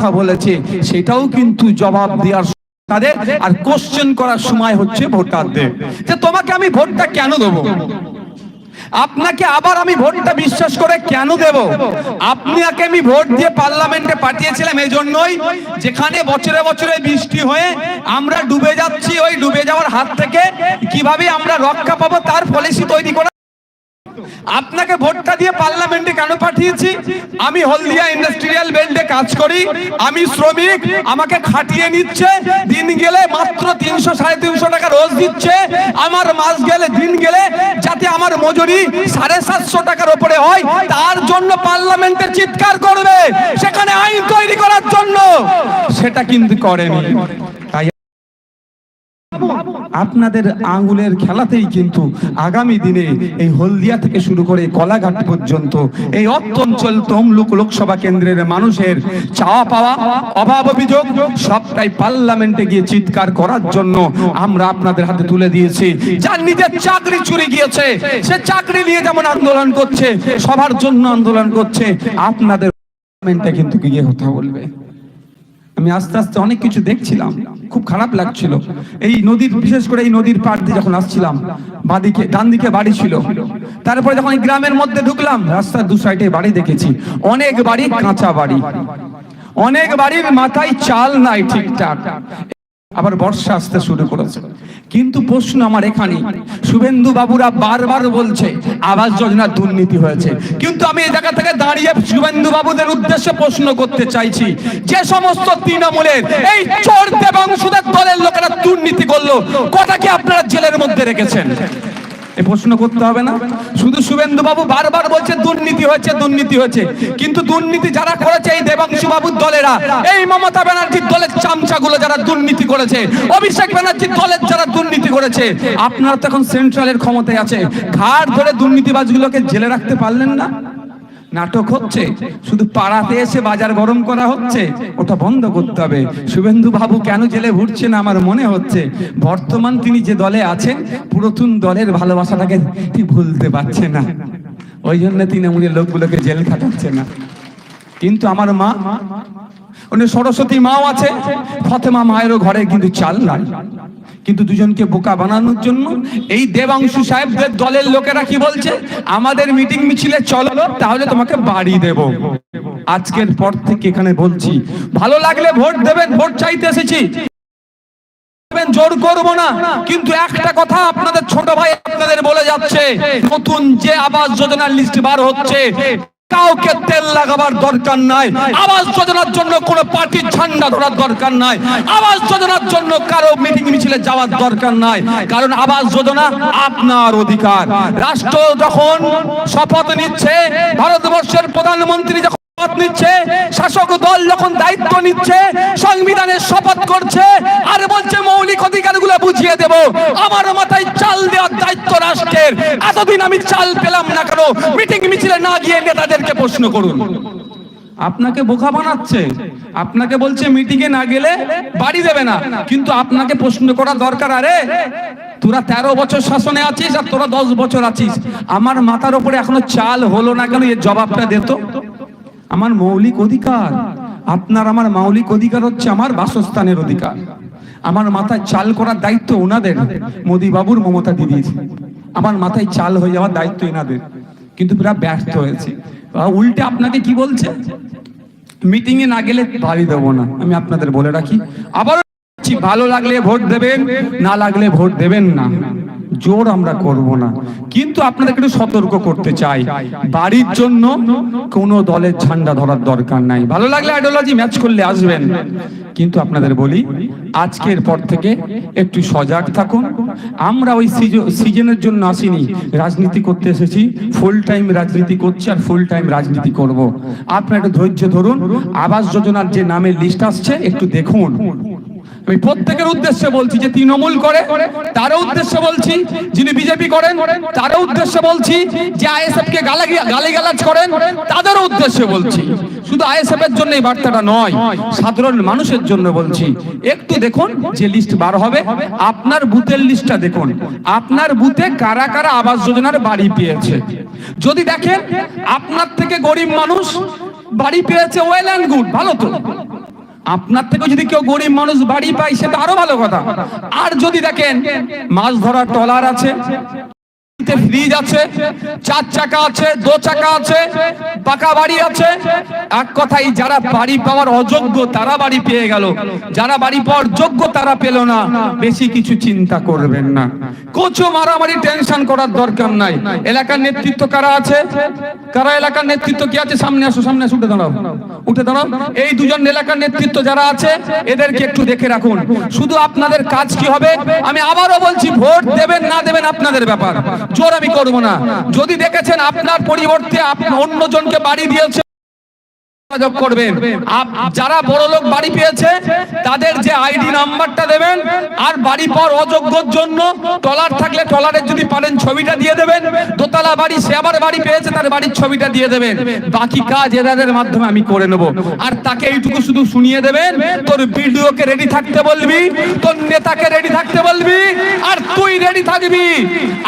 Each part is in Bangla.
কথা বলেছে, সেটাও কিন্তু জবাব দেওয়ার তাদের, আর কোশ্চেন করার সময় হচ্ছে ভোটারদের। যে তোমাকে আমি ভোটটা কেন দেবো? আপনাকে আবার আমি ভোটটা বিশ্বাস করে কেন দেব? আপনাকে আমি ভোট দিয়ে পার্লামেন্টে পাঠিয়েছিলাম এই জন্যই যেখানে বছরে বছরে বৃষ্টি হয়ে আমরা ডুবে যাচ্ছি, ওই ডুবে যাওয়ার হাত থেকে কীভাবে আমরা রক্ষা পাবো, তার পলিসি তৈরি করা আপনাকে ভোটটা দিয়ে পার্লামেন্টে কেন পাঠিয়েছি? আমি হলদিয়া ইন্ডাস্ট্রিয়াল বেল্টে কাজ করি, আমি শ্রমিক, আমাকে খাটিয়ে নিচ্ছে, দিন গেলে মাত্র তিনশো, সাড়ে তিনশো টাকা রোজ দিচ্ছে, আমার মাস গেলে, দিন গেলে, যাতে আমার মজুরি সাড়ে সাতশো টাকার ওপরে হয়, তার জন্য পার্লামেন্টে চিৎকার করবে, সেখানে আইন তৈরি করার জন্য। সেটা কিন্তু করেনি। আপনাদের আঙ্গুলের খেলাতেই কিন্তু আগামী দিনে এই হলদিয়া থেকে শুরু করে কলাঘাট পর্যন্ত এই অত্যঞ্চল তমলুক লোকসভা কেন্দ্রের মানুষের চাওয়া পাওয়া, অভাব অভিযোগ সবটাই পার্লামেন্টে গিয়ে চিৎকার করার জন্য আমরা আপনাদের হাতে তুলে দিয়েছি। যার নিজের চাকরি চুরি গিয়েছে, সে চাকরি নিয়ে যেমন আন্দোলন করছে, সবার জন্য আন্দোলন করছে, আপনাদের পার্লামেন্টে কিন্তু গিয়ে কথা বলবে। আমি আস্তে আস্তে অনেক কিছু দেখছিলাম। খুব খারাপ লাগছিল। এই নদীর, বিশেষ করে এই নদীর পাড় দিয়ে যখন আসছিলাম, বাদিকে ডান দিকে বাড়ি ছিল। তারপরে যখন এই গ্রামের মধ্যে ঢুকলাম, রাস্তার দু সাইডে বাড়ি দেখেছি। অনেক বাড়ি কাঁচা বাড়ি। অনেক বাড়ির মাথায় চাল নাই ঠিকঠাক। আবার বর্ষা আসতে শুরু করেছে। কিন্তু প্রশ্ন আমার এখানে। শুভেন্দু বাবুরা বারবার বলছে, আবাস যোজনা দুর্নীতি হয়েছে। কিন্তু আমি এই জায়গা থেকে দাঁড়িয়ে শুভেন্দু বাবুদের উদ্দেশ্যে প্রশ্ন করতে চাইছি, যে সমস্ত তৃণমূলের, এই চোর দেবাংশুদের দলের লোকেরা দুর্নীতি করল কটাকে আপনারা জেলের মধ্যে রেখেছেন? এই প্রশ্ন করতে হবে না। শুধু শুভেন্দু বাবু বারবার বলছে, দুর্নীতি হয়েছে দুর্নীতি হয়েছে। কিন্তু দুর্নীতি যারা করেছে এই দেবাংশু বাবুর দলেরা, এই মমতা ব্যানার্জির দলের চামচাগুলো যারা দুর্নীতি করেছে, অভিষেক ব্যানার্জির দলের যারা দুর্নীতি করেছে, আপনারা তো এখন সেন্ট্রালের ক্ষমতায় আছে। ঘাট ধরে দুর্নীতিবাজগুলোকে জেলে রাখতে পারলেন না। নাটক হচ্ছে, শুধু পাড়াতে এসে বাজার গরম করা হচ্ছে, ওটা বন্ধ করতে হবে। শুভেন্দু বাবু কেন জেলে ঘুরছেন আমার মনে হচ্ছে? বর্তমান তিনি যে দলে আছেন, পুরাতন দলের ভালোবাসাটাকে তিনি ভুলতে পারছে না। ওই জন্য তৃণমূলের লোকগুলোকে জেল খাটাচ্ছে না। কিন্তু আমার মা উনি সরস্বতী মাও আছে। ফতেমা মায়েরও ঘরে কিন্তু চাল নাই। কিন্তু দুজনকে বোকা বানানোর জন্য এই দেবাংশু সাহেবদের দলের লোকেরা কি বলছে? আমাদের মিটিং মিছিলে চলো, তাহলে তোমাকে বাড়ি দেব। আজকের পর থেকে এখানে বলছি, ভালো লাগলে ভোট দেবেন, ভোট চাইতে এসেছি। জোর করব না। কিন্তু একটা কথা আপনাদের ছোট ভাই আপনাদের বলে যাচ্ছে, নতুন যে আবাস যোজনার লিস্ট বার হচ্ছে কাউকে তেল লাগাবার দরকার নাই। আবাস যোজনার জন্য কোনো পার্টির ঝান্ডা ধরার দরকার নাই। আবাস যোজনার জন্য কারও মিটিং মিছিলে যাওয়ার দরকার নাই। কারণ আবাস যোজনা আপনার অধিকার। রাষ্ট্র যখন শপথ নিচ্ছে ভারতবর্ষের প্রধানমন্ত্রী যখন শপথ নিচ্ছে, শাসক দল যখন দায়িত্ব নিচ্ছে, সংবিধানের শপথ করছে, আর বলছে, মৌলিক অধিকারগুলো বুঝিয়ে দেব। আমার মাথায় চাল দেওয়ার দায়িত্ব রাষ্ট্রের। এতদিন আমি চাল পেলাম না কেন? মিটিং মিছিলে না গিয়ে নেতাদেরকে প্রশ্ন করুন। আপনাকে বোকা বানাচ্ছে। আপনাকে বলছে মিটিং এ না গেলে বাড়ি দেবে না। কিন্তু আপনাকে প্রশ্ন করা দরকার, আরে, তোরা তেরো বছর শাসনে আছিস আর তোরা দশ বছর আছিস। আমার মাথার উপরে এখনও চাল হলো না কেন? এর জবাবটা দিত আমার মৌলিক অধিকার। আপনার আমার মৌলিক অধিকার হচ্ছে আমার বাসস্থানের অধিকার। আমার মাথায় চাল করার দায়িত্ব ওনাদের। মোদি বাবুর মমতা দিদির। আমার মাথায় চাল হয়ে যাওয়ার দায়িত্ব এনাদের। কিন্তু পুরা ব্যর্থ হয়েছে। উল্টে আপনাকে কি বলছে? মিটিং এ না গেলে বাড়ি দেবো না। আমি আপনাদের বলে রাখি। আবার ভালো লাগলে ভোট দেবেন, না লাগলে ভোট দেবেন না। জোর আমরা করব না। কিন্তু আপনাদেরকে একটু সতর্ক করতে চাই। বাড়ির জন্য কোনো দলের ঝান্ডা ধরার দরকার নাই। ভালো লাগলে আইডিওলজি ম্যাচ করলে আসবেন। কিন্তু আপনাদের বলি, আজকের পর থেকে একটু সজাগ থাকুন। আমরা ওই সিজনের জন্য আসিনি। রাজনীতি করতে এসেছি। ফুল টাইম রাজনীতি করছি আর ফুল টাইম রাজনীতি করব। আপনারা একটু ধৈর্য ধরুন। আবাস যোজনার যে নামের লিস্ট আসছে, একটু দেখুন। আমি প্রত্যেকের উদ্দেশ্যে বলছি যে তৃণমূল করে, তারও উদ্দেশ্যে বলছি, যিনি বিজেপি করেন, তারও উদ্দেশ্যে বলছি যে আইএসএফ কে গালি গালাজ করেন, তাদেরও উদ্দেশ্যে বলছি। শুধু আইএসএফ এর জন্য এই বার্তাটা নয়, সাধারণ মানুষের জন্য বলছি। একটু দেখুন যে লিস্ট বার হবে, আপনার বুথের লিস্টটা দেখুন। আপনার বুথে কারা কারা আবাস যোজনার বাড়ি পেয়েছে? যদি দেখেন, আপনার থেকে গরিব মানুষ বাড়ি পেয়েছে ওয়েল অ্যান্ড গুড, ভালো তো। আপনার থেকে যদি কেউ গরিব মানুষ বাড়ি পায়, সেটা আরও ভালো কথা। আর যদি দেখেন মাছ ধরার টলার আছে ফ্রিজ আছে, চার চাকা আছে চাকা আছে, পাকা বাড়ি আছে। এক কথাই যারা বাড়ি পাওয়ার অযোগ্য, তারা বাড়ি পেয়ে গেল। যারা বাড়ি পাওয়ার যোগ্য, তারা পেল না। বেশি কিছু চিন্তা করবেন না। মারামারি টেনশন করার দরকার নাই। এলাকার নেতৃত্ব কারা আছে? কারা এলাকার নেতৃত্ব কি আছে? সামনে আসো সামনে আসো, উঠে দাঁড়াও। উঠে দাঁড়াও। এই দুজন এলাকার নেতৃত্ব যারা আছে, এদেরকে একটু দেখে রাখুন। শুধু আপনাদের কাজ কি হবে? আমি আবারও বলছি, ভোট দেবেন, না দেবেন আপনাদের ব্যাপার। জোর আমি করব না। যদি দেখেছেন আপনার পরিবর্তে অন্যজনকে বাড়ি দিয়েছে যোগাযোগ করবেন। যারা বড় লোক বাড়ি পেয়েছে, তাদের যে আইডি নাম্বারটা দেবেন আর বাড়ি পাওয়ার অযোগ্যর জন্য টলার থাকলে টলারের যদি পারেন ছবিটা দিয়ে দেবেন। দোতলা বাড়ি, সে আবার বাড়ি পেয়েছে, তার বাড়ির ছবিটা দিয়ে দেবেন। বাকি কাজ এদের মাধ্যমে আমি করে নেব। আর তাকে এইটুকু শুধু শুনিয়ে দেবেন, তোর ভিডিওকে রেডি থাকতে বলবি, তোর নেতাকে রেডি থাকতে বলবি, আর তুই রেডি থাকবি।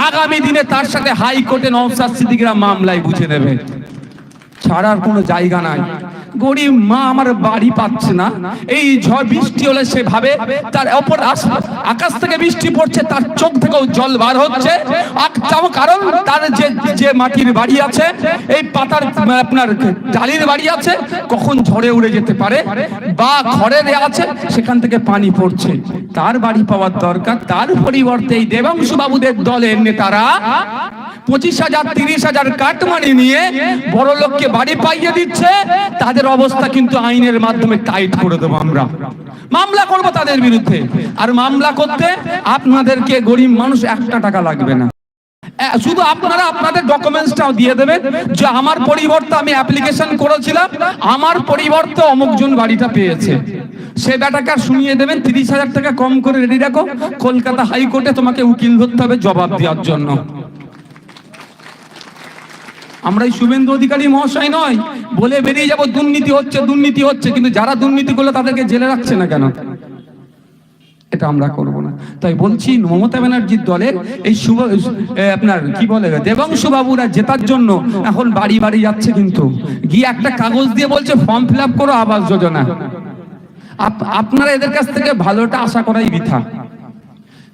আগামী দিনে তার সাথে হাইকোর্টে নওসাদ সিদ্দিকীরা মামলায় বুঝে নেবে। ছাড়ার কোনো জায়গা নাই। গরিব মা আমার বাড়ি পাচ্ছে না। এই ঝড় বৃষ্টি হলে সে ভাবে তার অপর আকাশ থেকে বৃষ্টি পড়ছে, তার চোখ থেকেও জল বার হচ্ছে। কারণ তার যে যে মাটির বাড়ি আছে, এই পাতার আপনার ডালির বাড়ি আছে, কখন ঝড়ে উড়ে যেতে পারে বা ঘরে আছে, সেখান থেকে পানি পড়ছে। তার বাড়ি পাওয়ার দরকার, তার পরিবর্তে এই দেবাংশু বাবুদের দলের নেতারা পঁচিশ হাজার, তিরিশ হাজার কাটমানি নিয়ে বড় লোককে বাড়ি পাইয়ে দিচ্ছে। তাদের অবস্থা কিন্তু আইনের মাধ্যমে টাইট করে দেবো আমরা। মামলা করব তাদের বিরুদ্ধে। আর মামলা করতে আপনাদেরকে গরিব মানুষ একটা টাকা লাগবে না। শুধু আপনারা আপনাদের ডকুমেন্টসটাও দিয়ে দেবেন। যে আমার পরিবর্তে আমি অ্যাপ্লিকেশন করেছিলাম, আমার পরিবর্তে অমুকজন বাড়িটা পেয়েছে। সে বেটাকে আর শুনিয়ে দেবেন, তিরিশ হাজার টাকা কম করে রেডি রাখো। কলকাতা হাইকোর্টে তোমাকে উকিল ধরতে হবে জবাব দেওয়ার জন্য। আমরা এই শুভেন্দু অধিকারী মহাশয় নয়। বলে বেরিয়ে যাব, দুর্নীতি হচ্ছে দুর্নীতি হচ্ছে, কিন্তু যারা দুর্নীতি করল তাদেরকে জেলে রাখছে না কেন? এটা আমরা করব না। তাই বলছি, মমতা ব্যানার্জির দলে এই শুভ আপনার কি বলে, দেবাংশু বাবুরা জেতার জন্য এখন বাড়ি বাড়ি যাচ্ছে কিন্তু। গিয়ে একটা কাগজ দিয়ে বলছে, ফর্ম ফিল আপ করো আবাস যোজনা। আপ- আপনারা এদের কাছ থেকে ভালোটা আশা করাই বৃথা।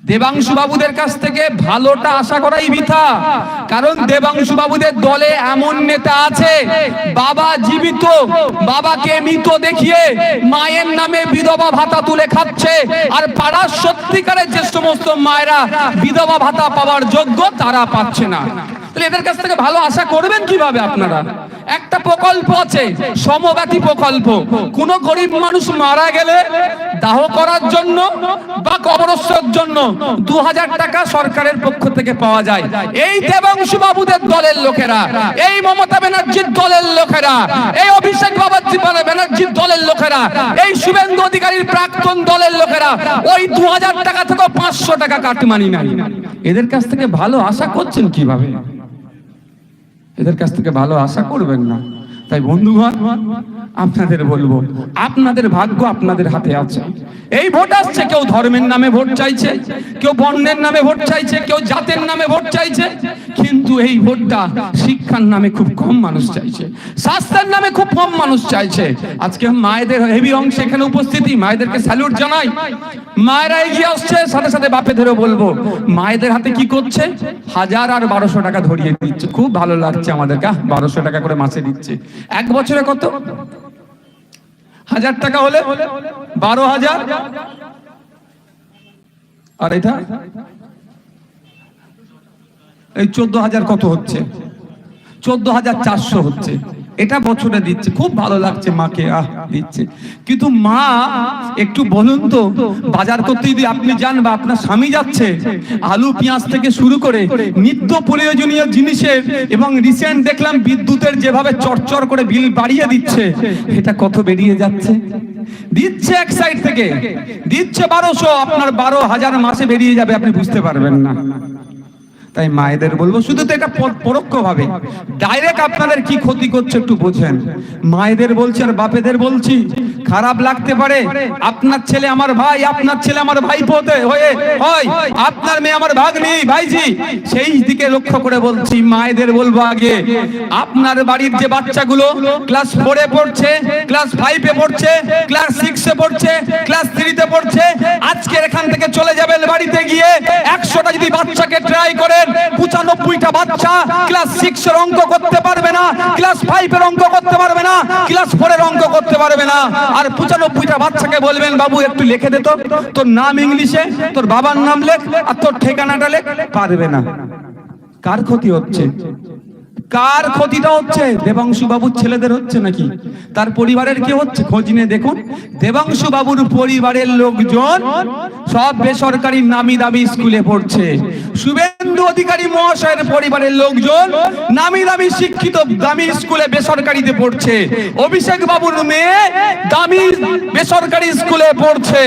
দেবাংশু বাবুদের কাছ থেকে ভালোটা আশা করাই বৃথা। কারণ দেবাংশু বাবুদের দলে এমন নেতা আছে, বাবা জীবিত, বাবাকে মৃত দেখিয়ে মায়ের নামে বিধবা ভাতা তুলে খাচ্ছে। আর পাড়ার সত্যিকারের যে সমস্ত মায়েরা বিধবা ভাতা পাওয়ার যোগ্য তারা পাচ্ছে না। তাহলে এদের কাছ থেকে ভালো আশা করবেন কীভাবে আপনারা? একটা প্রকল্প আছে সমব্যাথী প্রকল্প। কোন গরিব মানুষ মারা গেলে দাহ করার জন্য বা কবরস্যের জন্য দু হাজার টাকা সরকারের পক্ষ থেকে পাওয়া যায়। এই দেবাংশু বাবুদের দলের লোকেরা, এই মমতা ব্যানার্জির দলের লোকেরা, এই অভিষেক বাবাজি ব্যানার্জির দলের লোকেরা, এই শুভেন্দু অধিকারীর প্রাক্তন দলের লোকেরা, ওই দু হাজার টাকা থেকে পাঁচশো টাকা কাটমানি নাই এদের কাছ থেকে ভালো আশা করছেন কীভাবে? এদের কাছ থেকে ভালো আশা করবেন না। তাই বন্ধুগণ, আপনাদের বলব, আপনাদের ভাগ্য আপনাদের হাতে আছে। এই ভোট আসছে, কেউ ধর্মের নামে ভোট চাইছে, কেউ বর্ণের নামে ভোট চাইছে, কেউ জাতের নামে ভোট চাইছে, কিন্তু এই ভোটটা শিক্ষার নামে খুব কম মানুষ চাইছে, স্বাস্থ্যের নামে খুব কম মানুষ চাইছে। আজকে মায়েদের হেভি অংশ এখানে উপস্থিতি, মায়েদেরকে স্যালুট জানাই। মায়েরা এগিয়ে আসছে, সাথে সাথে বাপেদেরও বলব, মায়েদের হাতে কি করছে? হাজার আর বারোশো টাকা ধরিয়ে দিচ্ছে। খুব ভালো লাগছে আমাদেরকে বারোশো টাকা করে মাসে দিচ্ছে। এক বছরে কত? হাজার টাকা হলে বারো হাজার। আর এটা? এই চোদ্দ হাজার কত হচ্ছে? চোদ্দ হাজার চারশো হচ্ছে। এটা বছরে দিচ্ছে। খুব ভালো লাগছে মাকে, আহ, দিচ্ছে। কিন্তু মা, একটু বলুন তো, বাজার করতে যদি আপনি যান বা আপনার স্বামী যাচ্ছে, আলু, পেঁয়াজ থেকে শুরু করে নিত্য প্রয়োজনীয় জিনিসের এবং রিসেন্ট দেখলাম বিদ্যুতের যেভাবে চরচর করে বিল বাড়িয়ে দিচ্ছে, এটা কত বেরিয়ে যাচ্ছে? দিচ্ছে এক সাইড থেকে। দিচ্ছে বারোশো, আপনার বারো হাজার মাসে বেরিয়ে যাবে, আপনি বুঝতে পারবেন না। তাই মায়েদের বলব, শুধু তো এটা পরোক্ষ ভাবে ডাইরেক্ট আপনাদের কি ক্ষতি করছে একটু বোঝেন। মায়েদের বলছি আর বাপেদের বলছি। খারাপ লাগতে পারে। আপনার ছেলে আমার ভাই, আপনার ছেলে আমার ভাই পোতে হয়ে, হয়। আপনার মেয়ে আমার ভাগ্নি ভাইজি সেই দিকে লক্ষ্য করে বলছি, মায়েদের বলব আগে, আপনার বাড়ির যে বাচ্চাগুলো ক্লাস ফোরে পড়ছে ক্লাস ফাইভে পড়ছে ক্লাস সিক্সে পড়ছে ক্লাস থ্রিতে পড়ছে আজকের এখান থেকে চলে যাবেন বাড়িতে গিয়ে একশোটা যদি বাচ্চাকে ট্রাই করেন, পঁচানব্বইটা বাচ্চা ক্লাস সিক্স এর অঙ্ক করতে পারবে না ক্লাস ফাইভ এর অঙ্ক করতে পারবে না ক্লাস ফোর এর অঙ্ক করতে পারবে না। আর পঁচানব্বইটা বাচ্চাকে বলবেন, বাবু, একটু লিখে দে তোর নাম ইংলিশে, তোর বাবার নাম লেখ, আর তোর ঠিকানাটা লেখ। পারবে না। কার ক্ষতি হচ্ছে? কার ক্ষতিটা হচ্ছে? দেবাংশু বাবুর ছেলেদের হচ্ছে নাকি? তার পরিবারের কি হচ্ছে? খোঁজ নিয়ে দেখুন। দেবাংশু বাবুর পরিবারের লোকজন সব বেসরকারি নামি দামি স্কুলে পড়ছে। শুভেন্দু অধিকারী মহাশয়ের পরিবারের লোকজন নামি দামি শিক্ষিত দামি স্কুলে বেসরকারিতে পড়ছে। অভিষেক বাবুর মেয়ে দামি বেসরকারি স্কুলে পড়ছে।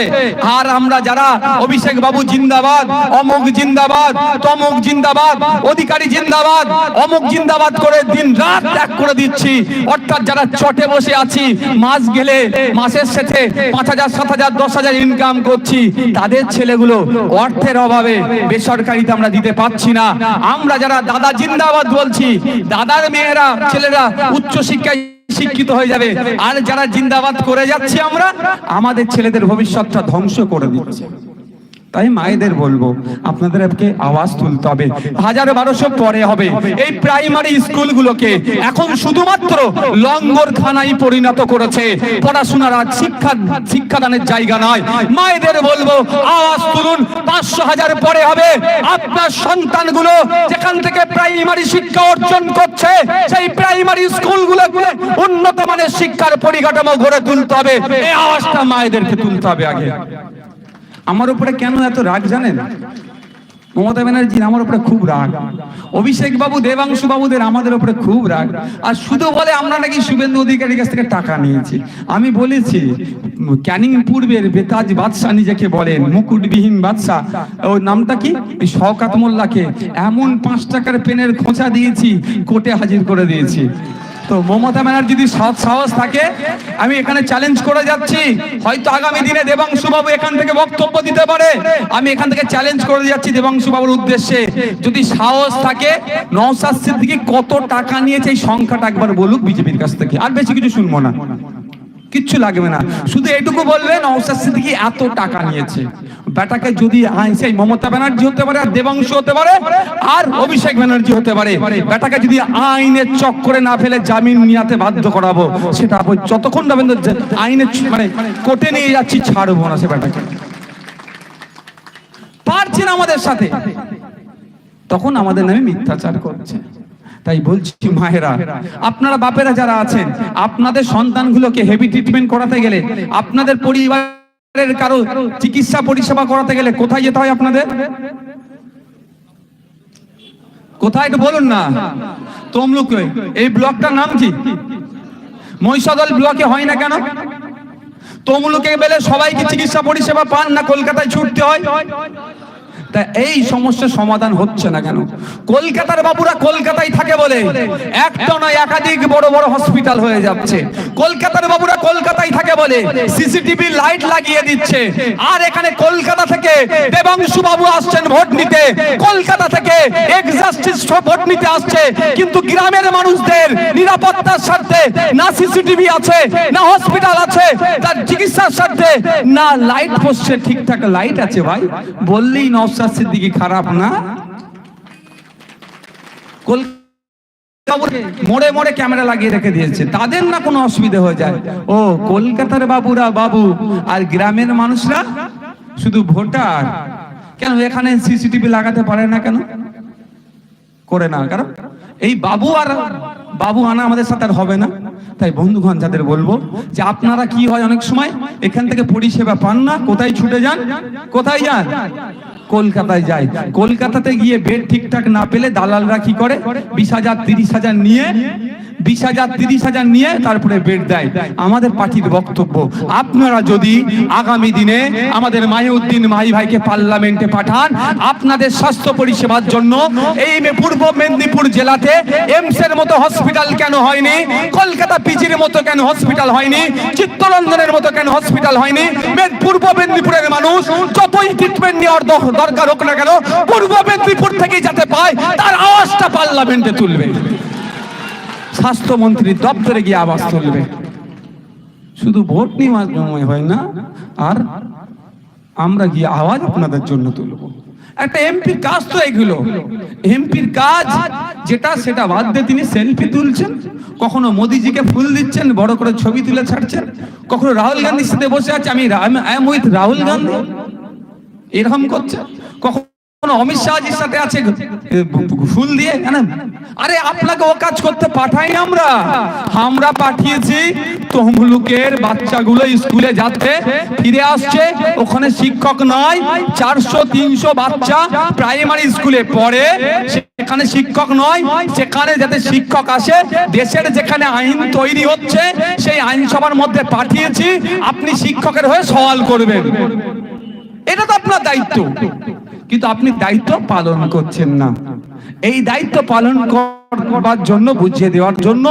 আর আমরা যারা অভিষেক বাবু জিন্দাবাদ অমুক জিন্দাবাদ তমুক জিন্দাবাদ, অধিকারী জিন্দাবাদ অমুক জিন্দাবাদ করে দিন রাত ত্যাগ করে দিচ্ছি। অর্থাৎ যারা চটে বসে আছি, মাস গেলে, মাসের শেষে পাঁচ হাজার, সাত হাজার, দশ হাজার ইনকাম করছি, তাদের ছেলেগুলো অর্থের অভাবে বেসরকারিতে আমরা দিতে পাচ্ছি না। আমরা যারা দাদা জিন্দাবাদ বলছি, দাদার মেয়েরা, ছেলেরা উচ্চ শিক্ষায় শিক্ষিত হয়ে যাবে। আর যারা জিন্দাবাদ করে যাচ্ছি আমরা, আমাদের ছেলেদের ভবিষ্যৎটা ধ্বংস করে দিচ্ছে। তাই মায়েদের বলব আপনাদেরকে আওয়াজ তুলতে হবে। হাজার বারোশো পরে হবে। এই প্রাইমারি স্কুলগুলোকে এখন শুধুমাত্র লঙ্গর খানায় পরিণত করেছে। পড়াশোনার আর শিক্ষা শিক্ষাদানের জায়গা নয়। মায়েদের বলব, আওয়াজ তুলুন, পাঁচশো হাজার পরে হবে। আপনার সন্তানগুলো যেখান থেকে প্রাইমারি শিক্ষা অর্জন করছে, সেই প্রাইমারি স্কুলগুলো উন্নত মানের শিক্ষার পরিকাঠামো গড়ে তুলতে হবে। এই আওয়াজটা মায়েদেরকে তুলতে হবে আগে। আমার উপরে কেন এত রাগ জানেন? মমতা ব্যানার্জি আমার উপরে খুব রাগ। অভিষেক বাবু, দেবাংশু বাবুদের আমাদের উপরে খুব রাগ। আর শুধু বলে আমরা নাকি শুভেন্দু অধিকারীর কাছ থেকে টাকা নিয়েছি। আমি বলেছি, ক্যানিং পূর্বের বেতাজ বাদশাহ নিজেকে বলেন, মুকুটবিহীন বাদশাহ। ওর নামটা কি? শওকাত মোল্লাকে। এমন পাঁচ টাকার পেনের খোঁচা দিয়েছি, কোর্টে হাজির করে দিয়েছি। তো মমতা ব্যানার্জি সৎ সাহস থাকে, আমি এখানে চ্যালেঞ্জ করে যাচ্ছি। হয়তো আগামী দিনে দেবাংশুবাবু এখান থেকে বক্তব্য দিতে পারে। আমি এখান থেকে চ্যালেঞ্জ করে যাচ্ছি দেবাংশুবাবুর উদ্দেশ্যে। যদি সাহস থাকে নওসাদ সিদ্দিকি কত টাকা নিয়েছে এই সংখ্যাটা একবার বলুক বিজেপির কাছ থেকে। আর বেশি কিছু শুনব না। কিচ্ছু লাগবে না। শুধু এটুকু বলবে নওসাদ সিদ্দিকী এত টাকা নিয়েছে। বেটাকে যদি সেই মমতা ব্যানার্জি হতে পারে, আর দেবাংশু হতে পারে, আর অভিষেক ব্যানার্জি হতে পারে, বেটাকে যদি আইনের চক্করে না ফেলে জামিন নিয়াতে বাধ্য করাবো, সেটা যতক্ষণ না আইনের মানে কোর্টে নিয়ে যাচ্ছি, ছাড়বো না সে বেটাকে। পারছেন আমাদের সাথে। তখন আমাদের নামে মিথ্যাচার করছে। তাই বলছি, মায়েরা, আপনারা বাপেরা যারা আছেন, আপনাদের সন্তানগুলোকে হেভি ট্রিটমেন্ট করাতে গেলে, আপনাদের পরিবারের কারও চিকিৎসা পরিষেবা করাতে গেলে কোথায় যেতে হয় আপনাদের? কোথায় একটু বলুন না। তমলুকে এই ব্লকটার নাম কি? মহিষাদল ব্লকে হয় না কেন? তমলুকে গেলে সবাইকে চিকিৎসা পরিষেবা পান না, কলকাতায় ছুটতে হয়? তা এই সমস্যার সমাধান হচ্ছে না কেন? কলকাতার বাবুরা কলকাতায় থাকে বলে একটা নয় একাধিক বড় বড় হসপিটাল হয়ে যাচ্ছে। কলকাতার বাবুরা কলকাতায় থাকে বলে সিসিটিভি লাইট লাগিয়ে দিচ্ছে। আর এখানে কলকাতা থেকে দেবাংশু বাবু আসছেন ভোট নিতে। কলকাতা থেকে এক্সাস্টিস ভোট নিতে আসছে। কিন্তু গ্রামের মানুষদের নিরাপত্তার স্বার্থে না সিসিটিভি আছে, না হসপিটাল আছে, তার চিকিৎসার স্বার্থে না লাইট পোস্টে ঠিকঠাক লাইট আছে ভাই। বললেই নওসাদ সিদ্দিকি খারাপ না? মোড়ে মোড়ে ক্যামেরা লাগিয়ে রেখে দিয়েছে। তাদের না কোনো অসুবিধা হয়ে যায়? ও, কলকাতার বাবুরা, বাবু, আর গ্রামের মানুষরা শুধু ভোটার। কেন এখানে সিসিটিভি লাগাতে পারে না কেন? করে না, কারণ এই বাবু আর বাবু আনা আমাদের সাথে আর হবে না। তাই বন্ধুগণ, যাদের বলব যে আপনারা কি হয় অনেক সময় এখান থেকে পরিষেবা পান না, কোথায় ছুটে যান? কোথায় যান? কলকাতায় যায়। কলকাতাতে গিয়ে বেড ঠিকঠাক না পেলে দালালরা কি করে? বিশ হাজার, তিরিশ হাজার নিয়ে বিশ হাজার, তিরিশ হাজার নিয়ে তারপরে বেড দেয়। আমাদের পার্টির বক্তব্য, আপনারা যদি আগামী দিনে আমাদের মাহিউদ্দিন মাহি ভাইকে পার্লামেন্টে পাঠান, আপনাদের স্বাস্থ্য পরিষেবার জন্য এই পূর্ব মেদিনীপুর জেলাতে এমস এর মতো হসপিটাল কেন হয়নি? কলকাতা পিজির মতো কেন হসপিটাল হয়নি? চিত্তরঞ্জনের মতো কেন হসপিটাল হয়নি? পূর্ব মেদিনীপুরের মানুষ যতই ট্রিটমেন্ট নেওয়ার দর- দরকার হোক না কেন, পূর্ব মেদিনীপুর থেকে যাতে পায়, তার আওয়াজটা পার্লামেন্টে তুলবে। স্বাস্থ্যমন্ত্রীর দপ্তরে গিয়ে আওয়াজ তুলবে। শুধু ভোট সময় হয় না, আর আমরা গিয়ে আওয়াজ আপনাদের জন্য তুলবো। একটা এমপির কাজ তো এগুলো। এমপির কাজ যেটা, সেটা বাদ দিয়ে তিনি সেলফি তুলছেন, কখনো মোদিজিকে ফুল দিচ্ছেন, বড় করে ছবি তুলে ছাড়ছেন, কখনো রাহুল গান্ধীর সাথে বসে আছে, আমি, I am with Rahul Gandhi. এরকম করছে। কখন অমিত সাথে আছে? আরে, আপনাকে কাজ করতে পাঠাই আমরা। আমরা পাঠিয়েছি তমলুকের বাচ্চাগুলো স্কুলে যাচ্ছে, ফিরে আসছে। ওখানে শিক্ষক নয়, চারশো, তিনশো বাচ্চা প্রাইমারি স্কুলে পড়ে। সেখানে শিক্ষক নয়, সেখানে যাতে শিক্ষক আসে, দেশের যেখানে আইন তৈরি হচ্ছে, সেই আইনসভার মধ্যে পাঠিয়েছি। আপনি শিক্ষকের হয়ে সওয়াল করবেন। এটা তো আপনার দায়িত্ব। কিন্তু আপনি দায়িত্ব পালন করছেন না। এই দায়িত্ব পালন করবার জন্য বুঝিয়ে দেওয়ার জন্য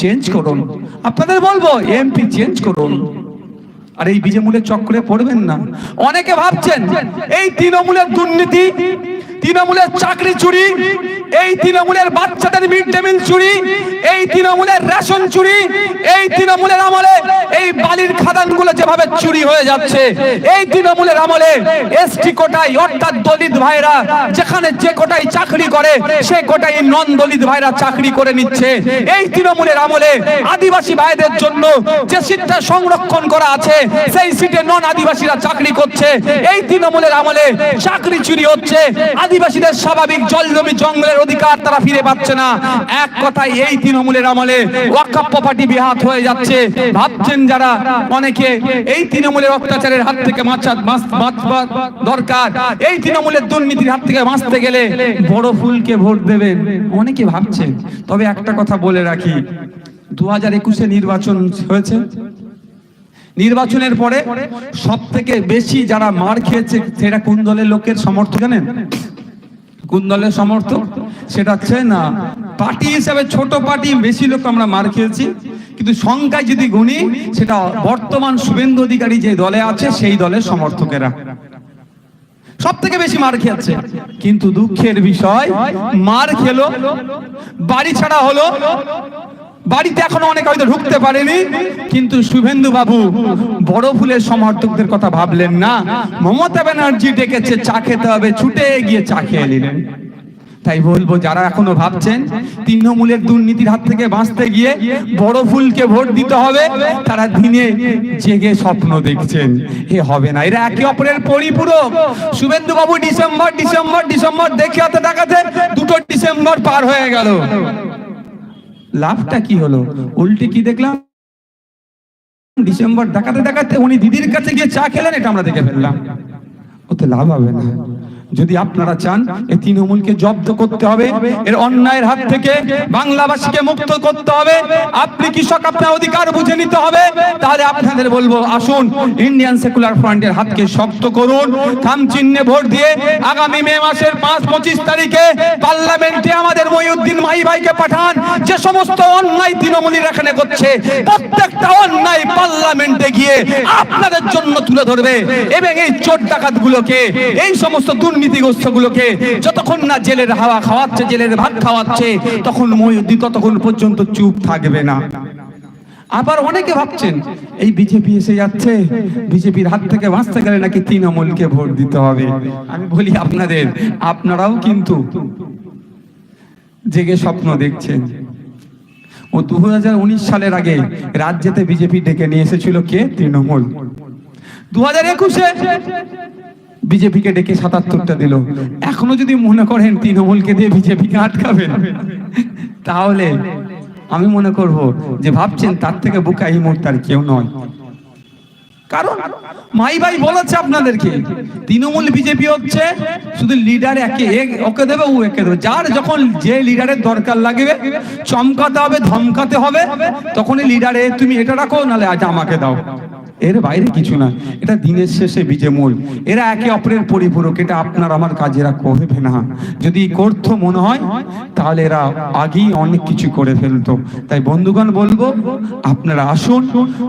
চেঞ্জ করুন। আপনাদের বলব এমপি চেঞ্জ করুন। আর এই বিজেমূলের চক্রে পড়বেন না। অনেকে ভাবছেন, এই তৃণমূলের দুর্নীতি তৃণমূলের চাকরি চুরি, এই তৃণমূলের বাচ্চাদের মিড ডে মিল চুরি, এই তৃণমূলের রেশন চুরি, এই তৃণমূলের আমলে এই বালির খাদানগুলো যেভাবে চুরি হয়ে যাচ্ছে, এই তৃণমূলের আমলে এসটি কোটায় অর্থাৎ দলিত ভাইরা, যেখানে যে কোটায় চাকরি করে, সে কোটায় নন দলিত ভাইরা চাকরি করে নিচ্ছে। এই তৃণমূলের আমলে আদিবাসী ভাইদের জন্য যে সিটটা সংরক্ষণ করা আছে, সেই সিটে নন আদিবাসীরা চাকরি করছে। এই তৃণমূলের আমলে চাকরি চুরি হচ্ছে আদিবাসীদের স্বাভাবিক জল জমি জঙ্গলের অধিকার তারা ফিরে পাচ্ছে না। এক কথায় এই তৃণমূলের আমলে ওয়াকাপ প্রপার্টি বিহাত হয়ে যাচ্ছে। ভাবছেন যারা অনেকে, এই তৃণমূলের অত্যাচারের হাত থেকে দরকার। এই তৃণমূলের দুর্নীতির হাত থেকে বাঁচতে গেলে বড় ফুলকে ভোট দেবেন। অনেকে ভাবছেন, তবে একটা কথা বলে রাখি। দু হাজার একুশে নির্বাচন হয়েছে। নির্বাচনের পরে সব থেকে বেশি যারা মার খেয়েছে, সেটা কোন দলের লোকের সমর্থ জানেন? কোন দলের সমর্থক? সেটা হচ্ছে না। পার্টি হিসাবে ছোট পার্টি, বেশি লোক আমরা মার খেয়েছি। কিন্তু সংখ্যায় যদি গুনি, সেটা বর্তমান শুভেন্দু অধিকারী যে দলে আছে, সেই দলের সমর্থকেরা। সব থেকে বেশি মার খেয়েছে। কিন্তু দুঃখের বিষয়, মার খেলো। বাড়ি ছাড়া হলো। বাড়িতে এখনও অনেক হয়তো ঢুকতে পারেনি, কিন্তু শুভেন্দু বাবু বড় ফুলের সমর্থকদের কথা ভাবলেন না। মমতা ব্যানার্জি ডেকেছে, চা খেতে হবে, ছুটে গিয়ে চা খেয়ে নিলেন। তাই বলব, যারা এখনও ভাবছেন তৃণমূলের দুর্নীতির হাত থেকে বাঁচতে গিয়ে বড় ফুলকে ভোট দিতে হবে, তারা দিনে জেগে স্বপ্ন দেখছেন। এ হবে না, এরা একে অপরের পরিপূরক। শুভেন্দু বাবু ডিসেম্বর ডিসেম্বর ডিসেম্বর, দেখে হাতে দেখাতে দুটো ডিসেম্বর পার হয়ে গেল। লাভটা কি হলো? উল্টে কি দেখলাম? ডিসেম্বর দেখাতে দেখাতে উনি দিদির কাছে গিয়ে চা খেলেন, এটা আমরা দেখে ফেললাম। ওতে লাভ হবে না। যদি আপনারা চান, এই তৃণমূলকে জব্দ করতে হবে। এর অন্যায়ের হাত থেকে বাংলাবাসীকে মুক্ত করতে হবে। আপনি কৃষক, আপনার অধিকার বুঝে নিতে হবে। তাহলে আপনাদের বলব, আসুন ইন্ডিয়ান সেকুলার ফ্রন্টের হাতকে শক্ত করুন খাম চিহ্নে ভোট দিয়ে আগামী মে মাসের পাঁচ, পঁচিশ তারিখে পার্লামেন্টে আমাদের মহিউদ্দিন মাহি ভাইকে পাঠান। যে সমস্ত অন্যায় তৃণমূলীর এখানে করছে প্রত্যেকটা অন্যায় পার্লামেন্টে গিয়ে আপনাদের জন্য তুলে ধরবে। এবং এই চোর ডাকাত গুলোকে এই সমস্ত দুর্নীতিগ্রস্ত গুলোকে যতক্ষণ না জেলের হাওয়া খাওয়াচ্ছে, জেলের ভাত খাওয়াচ্ছে, তখন মহিউদ্দিন ততক্ষণ পর্যন্ত চুপ থাকবে না। আবার অনেকে ভাবছেন, এই বিজেপি এসে যাচ্ছে, বিজেপির হাত থেকে বাঁচতে গেলে নাকি তৃণমূলকে ভোট দিতে হবে। আমি বলি, আপনাদের, আপনারাও কিন্তু জেগে স্বপ্ন দেখছেন। ও দু হাজার উনিশ সালের আগে রাজ্যেতে বিজেপি ডেকে নিয়ে এসেছিল কে? তৃণমূল। দু হাজার একুশে বিজেপিকে ডেকে সাতাত্তরটা দিল। এখনও যদি মনে করেন তৃণমূলকে দিয়ে বিজেপিকে আটকাবেন, তাহলে আমি মনে করব যে ভাবছেন তার থেকে বুকা এই মুহূর্তে আর কেউ নয়। কারণ মাই ভাই বলেছে আপনাদেরকে, তৃণমূল বিজেপি হচ্ছে শুধু লিডার একে ওকে দেবে, ও একে দেবে। যার যখন যে লিডারের দরকার লাগবে, চমকাতে হবে, ধমকাতে হবে, তখনই লিডারে তুমি এটা রাখো, নাহলে আজ আমাকে দাও। এর বাইরে কিছু না। এটা দিনের শেষে বিজেমূল এরা একে অপরের পরিপূরক। এটা আপনার আমার কাজ, এরা করবে না। যদি করতো মনে হয়, তাহলে এরা আগেই অনেক কিছু করে ফেলতো। তাই বন্ধুগণ বলব, আপনারা আসুন।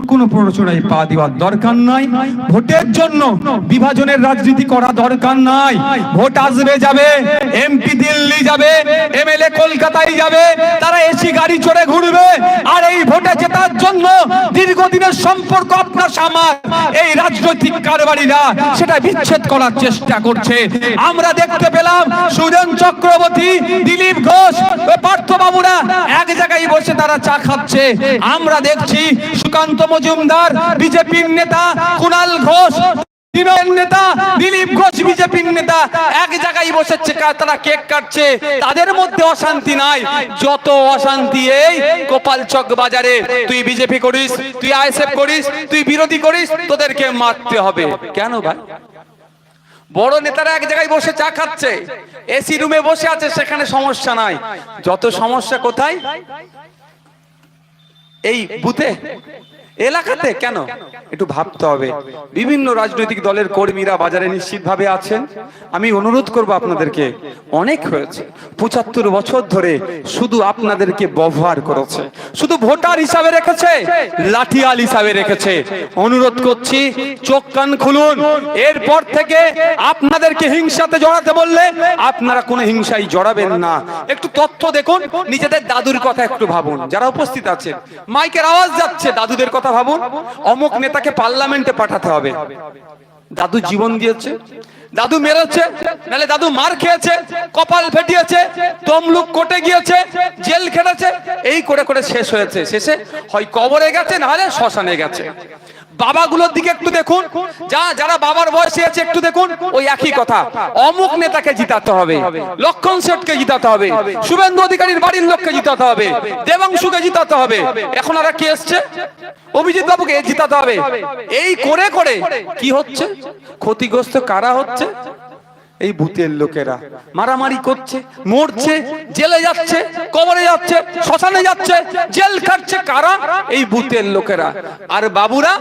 কোনো প্ররোচনায় পা দেওয়ার দরকার নাই। ভোটের জন্য বিভাজনের রাজনীতি করা দরকার নাই। ভোট আসবে, যাবে। এমপি দিল্লি যাবে, এমএলএ কলকাতায় যাবে। তারা এসি গাড়ি চড়ে ঘুরবে। আর এই ভোটে জেতার জন্য দীর্ঘদিনের সম্পর্ক আপনার আমার এই রাজনৈতিক কারবারিরা সেটা বিচ্ছেদ করার চেষ্টা করছে। আমরা দেখতে পেলাম সুজন চক্রবর্তী, দিলীপ ঘোষ পার্থবাবুরা এক জায়গায় বসে তারা চা খাচ্ছে। আমরা দেখছি সুকান্ত মজুমদার, বিজেপির নেতা কুনাল ঘোষ দিলীপ ঘোষ বিজেপির নেতা, এক জায়গায় তারা কেক কাটছে, তাদের মধ্যে অশান্তি নাই। যত অশান্তি এই গোপাল চক বাজারে, তুই বিজেপি করিস, তুই করিস, তুই বিরোধী করিস, তোদেরকে মারতে হবে। কেন ভাই? বড় নেতারা এক জায়গায় বসে চা খাচ্ছে এসি রুমে বসে আছে, সেখানে সমস্যা নাই। যত সমস্যা কোথায়? এই বুথে? এলাকাতে কেন? একটু ভাবতে হবে। বিভিন্ন রাজনৈতিক দলের কর্মীরা বাজারে নিশ্চিতভাবে আছেন। আমি অনুরোধ করব আপনাদেরকে, অনেক হয়েছে। পঁচাত্তর বছর ধরে শুধু আপনাদেরকে ব্যবহার করেছে। শুধু ভোটার হিসাবে রেখেছে, লাঠিয়াল হিসাবে রেখেছে। অনুরোধ করছি, চোখ কান খুলুন। এরপর থেকে আপনাদেরকে হিংসাতে জড়াতে বললে আপনারা কোনো হিংসাই জড়াবেন না। একটু তথ্য দেখুন, নিজেদের দাদুর কথা একটু ভাবুন। যারা উপস্থিত আছেন, মাইকের আওয়াজ যাচ্ছে, দাদুদের কথা ভাবুন অমুক নেতাকে পার্লামেন্টে পাঠাতে হবে। দাদু জীবন দিয়েছে দাদু মেরেছে, নালে দাদু মার খেয়েছে, কপাল ফেটিয়েছে, তমলুক কোটে গিয়েছে, জেল খেটেছে, এই করে করে শেষ হয়েছে। শেষে হয় কবরে গেছে, নাহলে শ্মশানে গেছে। বাবাগুলোর দিকে একটু দেখুন, যা যারা বাবার বয়সে আছে, একটু দেখুন, ওই একই কথা। অমুক নেতাকে জিতাতে হবে, লক্ষণ শেঠকে জিতাতে হবে, শুভেন্দু অধিকারীর বাড়ির লোককে জিতাতে হবে, দেবাংশুকে জিতাতে হবে। এখন আর কি এসছে? অভিজিৎ বাবুকে জিতাতে হবে। এই করে করে কি হচ্ছে? ক্ষতিগ্রস্ত কারা হচ্ছে? এই ভূতের লোকেরা মারামারি করছে, মরছে, জেলে যাচ্ছে, কবরে যাচ্ছে, শ্মশানে যাচ্ছে, জেল খাচ্ছে কারা? এই ভূতের লোকেরা। আর বাবুরা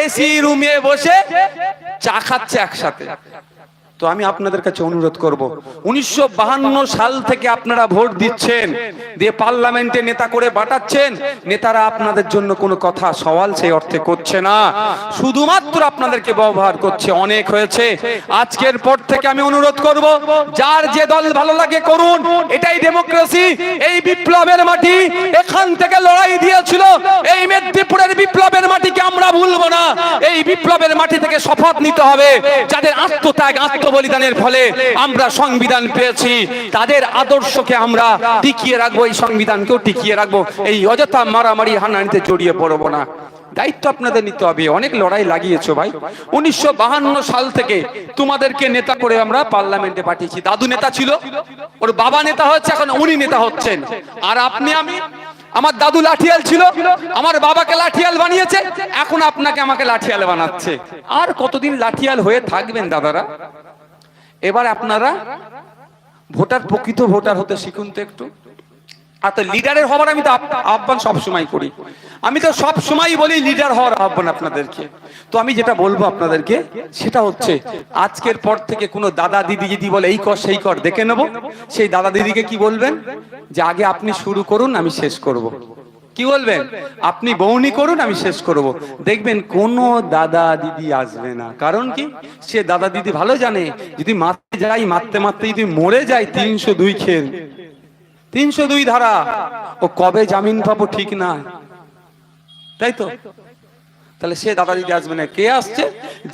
এসি রুমে বসে চা খাচ্ছে একসাথে। তো আমি আপনাদের কাছে অনুরোধ করব। উনিশশো সাল থেকে আপনারা ভোট দিচ্ছেন, দিয়ে পার্লামেন্টে নেতা করে পাঠাচ্ছেন নেতারা আপনাদের জন্য কোনো কথা, সওয়াল সেই অর্থে করছে না। শুধুমাত্র আপনাদেরকে ব্যবহার করছে, অনেক হয়েছে। আজকের পর থেকে আমি অনুরোধ করব, যার যে দল ভালো লাগে করুন, এটাই ডেমোক্রেসি, এই বিপ্লবের মাটি, এখান থেকে লড়াই দিয়েছিল, এই মেদিনীপুরের বিপ্লবের মাটিকে আমরা ভুলবো না। এই বিপ্লবের মাটি থেকে শপথ নিতে হবে, যাদের আত্মত্যাগ আত্মবলিদানের ফলে আমরা সংবিধান পেয়েছি। তাদের আদর্শকে আমরা টিকিয়ে রাখব, এই সংবিধানকেও টিকিয়ে রাখব। এই অযথা মারামারি হানানিতে জড়িয়ে পড়ব না। দায়িত্ব আপনাদের নিতে হবে, অনেক লড়াই লাগিয়েছো ভাই। উনিশশো সাল থেকে তোমাদেরকে নেতা করে আমরা পার্লামেন্টে পাঠিয়েছি। দাদু নেতা ছিল, ওর বাবা নেতা হচ্ছে, এখন উনি নেতা হচ্ছেন। আর আপনি, আমি, আমার দাদু লাঠিয়াল ছিল, আমার বাবাকে লাঠিয়াল বানিয়েছে, এখন আপনাকে আমাকে লাঠিয়াল বানাচ্ছে। আর কতদিন লাঠিয়াল হয়ে থাকবেন দাদারা? এবার আপনারা ভোটার, প্রকৃত ভোটার হতে শিখুন তো একটু। আর তো লিডারের হওয়ার আমি তো আহ্বান সব সময় করি। আমি তো সব সময় বলি, লিডার হওয়ার আহ্বান আপনাদেরকে। তো আমি যেটা বলব আপনাদেরকে, সেটা হচ্ছে, আজকের পর থেকে কোনো দাদা দিদি যদি বলে, এই কর, সেই কর, দেখে নেব। সেই দাদা দিদিকে কি বলবেন? যে আগে আপনি শুরু করুন, আমি শেষ করব। কি বলবেন? আপনি বৌনি করুন, আমি শেষ করব। দেখবেন কোনো দাদা দিদি আসবে না। কারণ কি? সে দাদা দিদি ভালো জানে, যদি মারতে যাই, মারতে মারতে যদি মরে যায়, তিনশো দুই খেল। তিনশো দুই ধারা। ও কবে জামিন পাবো ঠিক না তাই তো? তাহলে সে দাদা দিদি আসবে না। কে আসছে?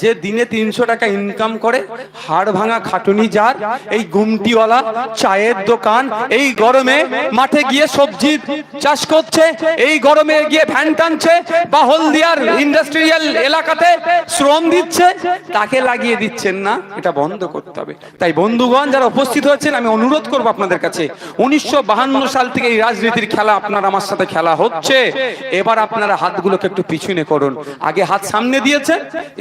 যে দিনে তিনশো টাকা ইনকাম করে, হাড় ভাঙা খাটুনি যার, এই গুমটিওয়ালা চায়ের দোকান, এই গরমে মাঠে গিয়ে সবজি চাষ করছে, এই গরমে গিয়ে ভ্যান টানছে, বা হলদিয়ার ইন্ডাস্ট্রিয়াল এলাকাতে শ্রম দিচ্ছে, তাকে লাগিয়ে দিচ্ছেন না, এটা বন্ধ করতে হবে। তাই বন্ধুগণ, যারা উপস্থিত হয়েছেন, আমি অনুরোধ করব আপনাদের কাছে, উনিশশো সাল থেকে এই রাজনীতির খেলা আপনার আমার সাথে খেলা হচ্ছে, এবার আপনারা হাতগুলোকে একটু পিছনে করুন। আগে হাত সামনে দিয়েছে,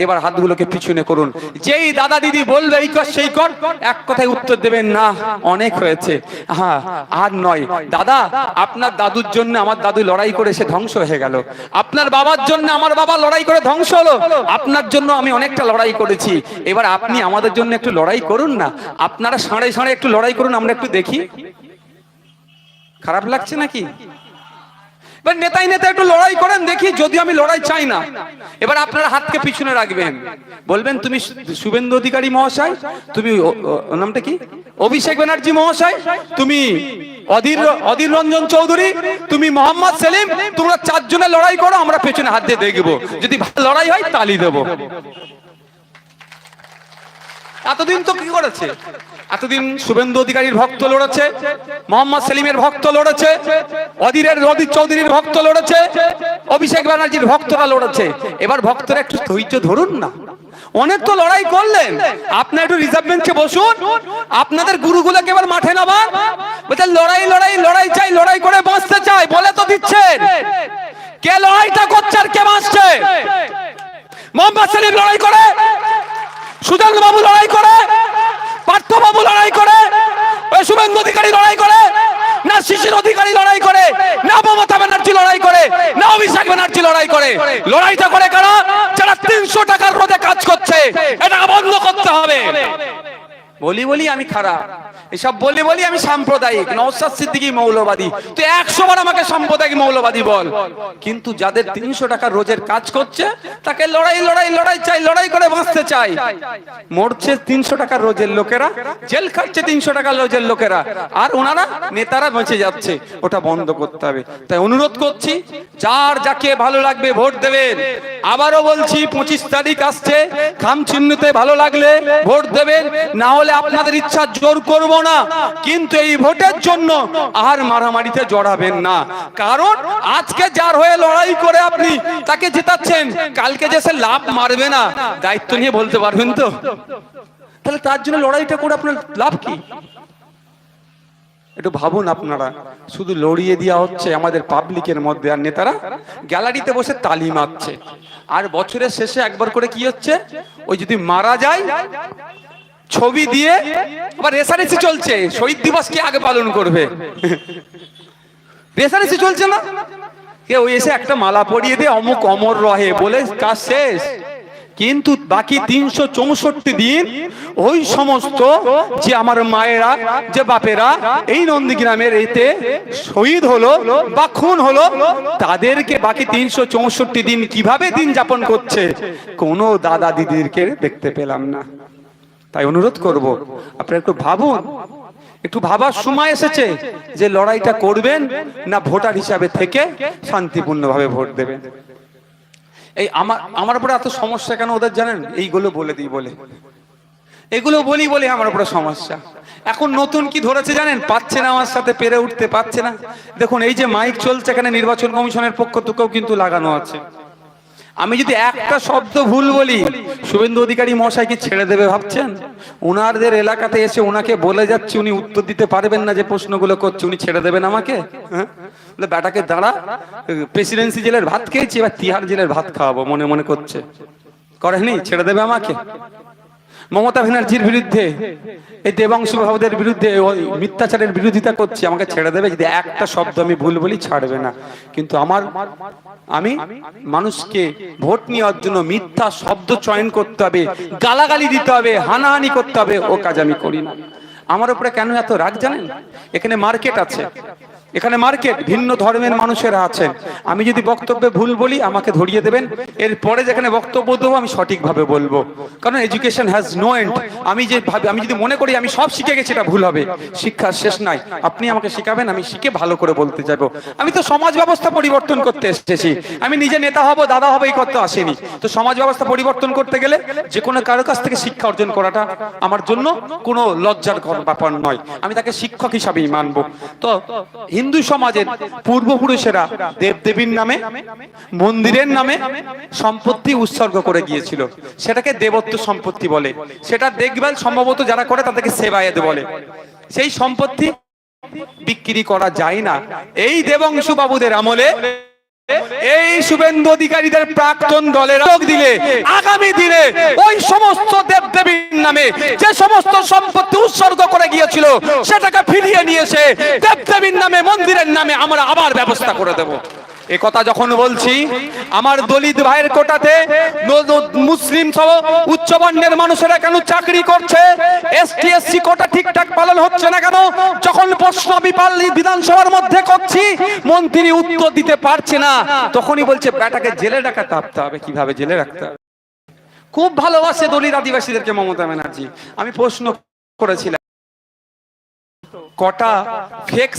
এবার হাতগুলোকে পিছনে করুন। যেই দাদা দিদি বলবে, এই কর, সেই কর। এক কথায় উত্তর দেবেন, না, অনেক হয়েছে। হ্যাঁ আর নয়, দাদা, আপনার দাদুর জন্য আমার দাদু লড়াই করে সে ধ্বংস হয়ে গেল। আপনার বাবার জন্য আমার বাবা লড়াই করে ধ্বংস হলো। আপনার জন্য আমি অনেকটা লড়াই করেছি। এবার আপনি আমাদের জন্য একটু লড়াই করুন না। আপনারা সাঁড়ে সাঁড়ে একটু লড়াই করুন, আমরা একটু দেখি। খারাপ লাগছে নাকি? এবার নেতাই নেতা একটু লড়াই করেন, দেখি যদি আমি লড়াই চাই না। এবার আপনার হাতকে পিছনে রাখবেন। বলবেন, তুমি শুভেন্দু অধিকারী মহাশয়, তুমি নামটা কি? অভিষেক ব্যানার্জি মহাশয়, তুমি অধীর অধীর রঞ্জন চৌধুরী, তুমি মোহাম্মদ সেলিম, তোমরা চারজনে লড়াই করো, আমরা পেছনে হাত দিয়ে দেখব। যদি লড়াই হয়, তালি দেবো। এতদিন তো কি করেছে? এতদিন শুভেন্দু অধিকারীর ভক্ত লড়েছে, মোহাম্মদ সেলিমের ভক্ত লড়েছে, অধীরের অধীর চৌধুরীর ভক্ত লড়েছে, অভিষেক ব্যানার্জির ভক্তরা লড়েছে। এবার ভক্তরা একটু ধৈর্য ধরুন না। অনেক তো লড়াই করলেন। আপনি একটু রিজার্ভ বেঞ্চে বসুন। আপনাদের গুরুগুলোকে এবার মাঠে নামান। বলছে, লড়াই লড়াই লড়াই চাই, লড়াই করে বাঁচতে চাই। বলে তো দিচ্ছেন। কে লড়াইটা করছে আর কে বাঁচছে? মোহাম্মদ সেলিম লড়াই করে। সুজন বাবু লড়াই করে। পার্থ বাবু লড়াই করে, ওই শুভেন্দু অধিকারী লড়াই করে, না শিশির অধিকারী লড়াই করে, না মমতা ব্যানার্জি লড়াই করে, না অভিষেক ব্যানার্জি লড়াই করে। লড়াইটা করে কারা? যারা তিনশো টাকার রোদে কাজ করছে, এটা বন্ধ করতে হবে। বলি বলি আমি খারাপ। এসব বলি বলি আমি সাম্প্রদায়িক। নওসাদ সিদ্দিকী মৌলবাদী। তুই একশো বার আমাকে সাম্প্রদায়িক মৌলবাদী বল। কিন্তু যাদের তিনশো টাকা রোজের কাজ করছে, তাকে লড়াই লড়াই লড়াই চাই, লড়াই করে বাঁচতে চাই। মরছে তিনশো টাকার রোজের লোকেরা, জেল খাচ্ছে তিনশো টাকার রোজের লোকেরা। আর ওনারা, নেতারা বেঁচে যাচ্ছে। ওটা বন্ধ করতে হবে। তাই অনুরোধ করছি, যার যাকে ভালো লাগবে ভোট দেবেন। আবারও বলছি, পঁচিশ তারিখ আসছে। খাম চিহ্নতে ভালো লাগলে ভোট দেবেন। না হলে আপনাদের ইচ্ছা জোর করব না। কিন্তু এই ভোটের জন্য আর মারামারিতে জড়াবেন না। কারণ আজকে যার হয়ে লড়াই করে আপনি তাকে জেতাচ্ছেন। কালকে যে সে লাভ মারবে না, দায়িত্ব নিয়ে বলতে পারবেন তো? তাহলে তার জন্য লড়াইটা করে আপনার লাভ কি? একটু ভাবুন আপনারা, শুধু লড়িয়ে দেওয়া হচ্ছে আমাদের পাবলিকের মধ্যে আর নেতারা? গ্যালারিতে বসে তালি মারছে। আর বছরের শেষে একবার করে কি হচ্ছে? ওই যদি মারা যায় ছবি দিয়ে আবার রেসারেসি চলছে। শহীদ দিবস কে আগে পালন করবে? রেসারেসি চলছে না? কে ওই এসে একটা মালা পরিয়ে দিয়ে অমুক অমর রহে বলে কাজ শেষ। কিন্তু বাকি তিনশো চৌষট্টি দিন ওই সমস্ত যে আমার মায়েরা, যে বাপেরা এই নন্দীগ্রামের এতে শহীদ হলো বা খুন হলো, তাদেরকে বাকি তিনশো চৌষট্টি দিন কীভাবে দিন যাপন করছে, কোনো দাদা দিদিরকে দেখতে পেলাম না। তাই অনুরোধ করব, আপনারা একটু ভাবুন। একটু ভাবার সময় এসেছে যে লড়াইটা করবেন না ভোটার হিসাবে থেকে শান্তিপূর্ণভাবে ভোট দেবেন। এই আমার আমার উপরে এত সমস্যা কেন ওদের জানেন? এইগুলো বলে দিই বলে। এগুলো বলি বলে আমার উপরে সমস্যা। এখন নতুন কি ধরেছে জানেন? পাচ্ছে না আমার সাথে, পেরে উঠতে পারছে না। দেখুন, এই যে মাইক চলছে এখানে নির্বাচন কমিশনের পক্ষ থেকেও কিন্তু লাগানো আছে। আমি যদি একটা শব্দ ভুল বলি, শুভেন্দু অধিকারী মশাই কি ছেড়ে দেবে ভাবছেন? ওনারদের এলাকাতে এসে ওনাকে বলে যাচ্ছি, উনি উত্তর দিতে পারবেন না যে প্রশ্নগুলো করছে, উনি ছেড়ে দেবেন আমাকে? হ্যাঁ? বেটাকে দাঁড়া, প্রেসিডেন্সি জেলের ভাত খেয়েছি, এবার তিহার জেলের ভাত খাওয়াবো, মনে মনে করছে। করেনি? ছেড়ে দেবে আমাকে? মমতা ব্যানার্জির বিরুদ্ধে, এই দেবাংশু বাবুদের বিরুদ্ধে ওই মিথ্যাচারের বিরোধিতা করছি, আমাকে ছেড়ে দেবে, যদি একটা শব্দ আমি ভুল বলি ছাড়বে না। কিন্তু আমার, আমি মানুষকে ভোট নেওয়ার জন্য মিথ্যা শব্দ চয়ন করতে হবে, গালাগালি দিতে হবে, হানাহানি করতে হবে, ও কাজ আমি করি না। আমার উপরে কেন এত রাগ জানেন? এখানে মার্কেট আছে। এখানে মার্কেট ভিন্ন ধর্মের মানুষেরা আছেন। আমি যদি বক্তব্যে ভুল বলি, আমাকে ধরিয়ে দেবেন। এরপরে যেখানে বক্তব্য দেবো, আমি সঠিকভাবে বলব। কারণ এডুকেশন হ্যাজ নো এন্ড আমি যে ভাবি, আমি যদি মনে করি আমি সব শিখে গেছি, এটা ভুল হবে। শিক্ষার শেষ নাই। আপনি আমাকে শিখাবেন, আমি শিখে ভালো করে বলতে যাব। আমি তো সমাজ ব্যবস্থা পরিবর্তন করতে এসেছি। আমি নিজে নেতা হব, দাদা হব, এই করতে আসেনি। তো সমাজ ব্যবস্থা পরিবর্তন করতে গেলে যে কোনো কারও কাছ থেকে শিক্ষা অর্জন করাটা আমার জন্য কোনো লজ্জার ব্যাপার নয়। আমি তাকে শিক্ষক হিসাবেই মানবো। তো হিন্দু সমাজের পূর্বপুরুষেরা দেবদেবীর নামে, মন্দিরের নামে সম্পত্তি উৎসর্গ করে গিয়েছিল। সেটাকে দেবত্ব সম্পত্তি বলে। সেটা দেখবেন সম্ভবত যারা করে তাদেরকে সেবায়ত বলে। সেই সম্পত্তি বিক্রি করা যায় না। এই দেবংশু বাবুদের আমলে এই শুভেন্দু অধিকারীদের প্রাক্তন দলের যোগ দিলে, আগামী দিনে ওই সমস্ত দেবদেবীর নামে যে সমস্ত সম্পত্তি উৎসর্গ করে গিয়েছিল, সেটাকে ফিরিয়ে নিয়েছে দেবদেবীর নামে, মন্দিরের নামে আমরা আবার ব্যবস্থা করে দেব। এ কথা যখন বলছি, আমার দলিত ভাইয়ের কোটাতে মুসলিম সহ উচ্চ বর্ণের মানুষেরা কেন চাকরি করছে? এসটি এসসি কোটা ঠিকঠাক পালন হচ্ছে না কেন? যখন প্রশ্ন বিপাল বিধানসভার মধ্যে করছি, মন্ত্রী উত্তর দিতে পারছে না। তখনই বলছে ব্যাটাকে জেলে রাখাতে হবে হবে, কীভাবে জেলে রাখতে হবে? খুব ভালোবাসে দলিত আদিবাসীদেরকে মমতা ব্যানার্জি। আমি প্রশ্ন করেছিলাম, কটা ফেক